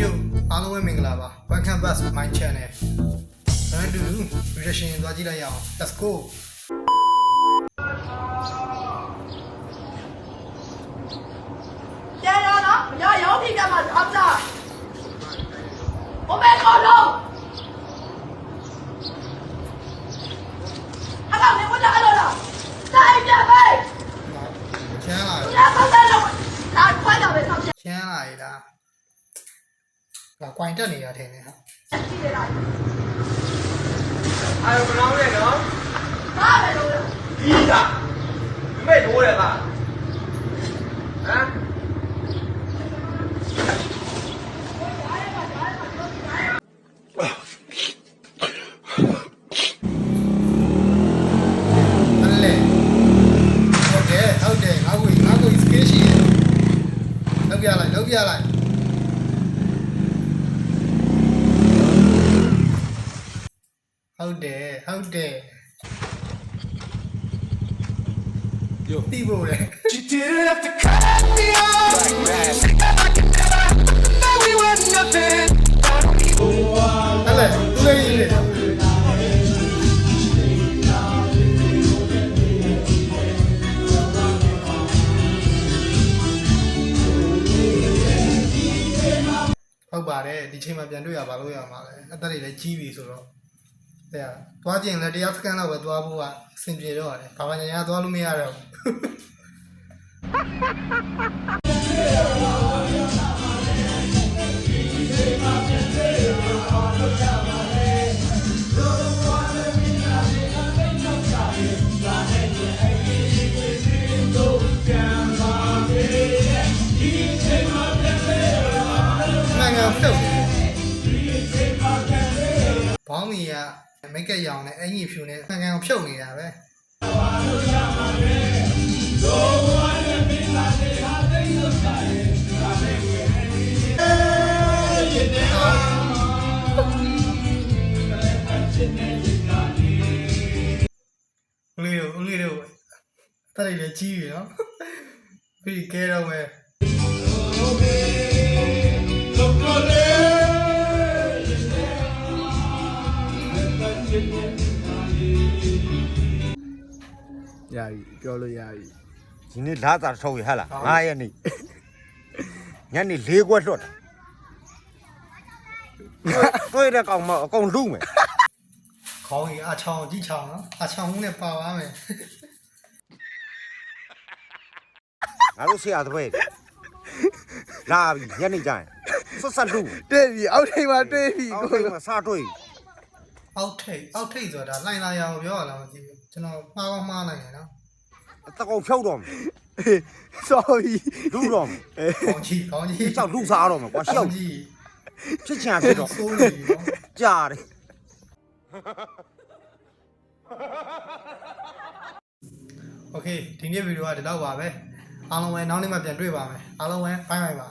ယုအားလုံးပဲမင်္ဂလာပါ Welcome back to my channel ဘန်ဒူ reaction သွားကြည့်လိုက်ရအောင် Let's go ပြန်ရနော်မရရောက်ထိပြမှာအပ်တာ我没搞懂。阿老你我哪来了？再见呗， ချမ်းလာ 你俩刚才了，拿快点呗，上去。 ချမ်းလာရလား ဒါကွိုင်တက်နေရထင်တယ်ဟာကြည့်ရလားအာရုံမလောင်းနဲ့နော်ဘာပဲလို့ဒီကမမေ့လို့ရပါဟမ်ဟုတ်တယ်ဟုတ်တယ်ငါ့ကိုငါ့ကို skill ရှိတယ်လောက်ပြလိုက်လောက်ပြလိုက် ဟုတ်တယ်ဟုတ်တယ်ယိုတိဖို့လေ You didn't have to cut me off. Like that. I could never know we were nothing. အဲ့လေသူလေးကြီးလေဟုတ်ပါတယ်ဒီချိန်မှာပြန်တွေ့ရပါလို့ရမှာလဲအသက်တွေလည်းကြီးပြီဆိုတော့ တဲ့သွားကျင်လည်းတရားစကန်တော့ပဲသွားဖို့ကအဆင်ပြေတော့တယ်ဘာမှညာသွားလို့မရတော့ဘူးနိုင်ငံဖြုတ်တယ် ဘောင်းမီကမိတ်ကက်ရောင်နဲ့အင်ကြီးဖြူနဲ့နိုင်ငံကိုဖြုတ်နေတာပဲဦးလေးတို့ဦးလေးတို့တက်ရည်လည်းကြီးပြီနော်ပြီးကဲတော့မယ် ရပြီပြောလို့ရပြီဒီနေ့လာတာထုတ်ရဟလား9ရက်နေ့ညနေ၄ခွက်လွတ်တာတွေ့တဲ့ကောင်မအကုန်လူမယ်ခေါင်းကြီးအချောင်းကြီးချောင်းနော်အချောင်းနဲ့ပါပါမယ်ငါတို့ဆရာတပည့်လာပြီညနေကျရင်ဆက်ဆက်လူတွေ့ပြီအောက်ထိပ်မှာတွေ့ပြီအောက်ကိုထိပ်မှာစားတွေ့ အောက်ထိတ်အောက်ထိတ်ဆိုတာလှိုင်လာရအောင်ပြောရလားမသိဘူးကျွန်တော်မှားကောင်းမှားနိုင်တယ်နော် တကောင်ဖြုတ်တော့မယ် sorry လူတော့မယ် ခေါင်းကြီးခေါင်းကြီး ကြောက်လူစားတော့မယ်ကွာရှောက် ကြီး ဖြစ်ချင်ဖြစ်တော့ ဆိုးနေပြီနော် ကြားတယ် โอเคဒီနေ့ဗီဒီယိုကဒီလောက်ပါပဲအားလုံးပဲနောက်နေ့မှပြန်တွေ့ပါမယ်အားလုံးပဲဘိုင်ဘိုင်ပါ